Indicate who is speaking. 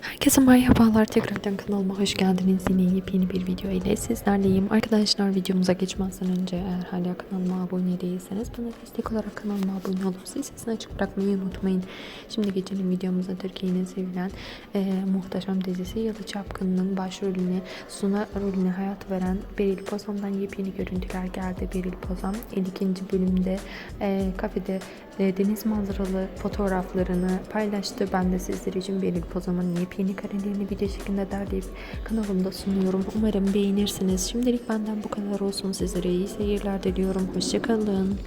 Speaker 1: Herkese merhabalar. Tekrardan kanalıma hoş geldiniz. Yine yepyeni bir video ile sizlerleyim. Arkadaşlar videomuza geçmezden önce eğer hala kanalıma abone değilseniz bana destek olarak kanalıma abone olup sesini açık bırakmayı unutmayın. Şimdi geçelim videomuza Türkiye'nin sevilen e, muhteşem dizisi Yalı Çapkın'ın başrolüne Suna rolüne hayat veren Beril Pozam'dan yepyeni görüntüler geldi. Beril Pozam 52. bölümde e, kafede e, deniz manzaralı fotoğraflarını paylaştı. Ben de sizler için Beril Pozam'ın yepyeni karelerini video şeklinde derleyip kanalımda sunuyorum. Umarım beğenirsiniz. Şimdilik benden bu kadar olsun. Sizlere iyi seyirler diliyorum. Hoşçakalın.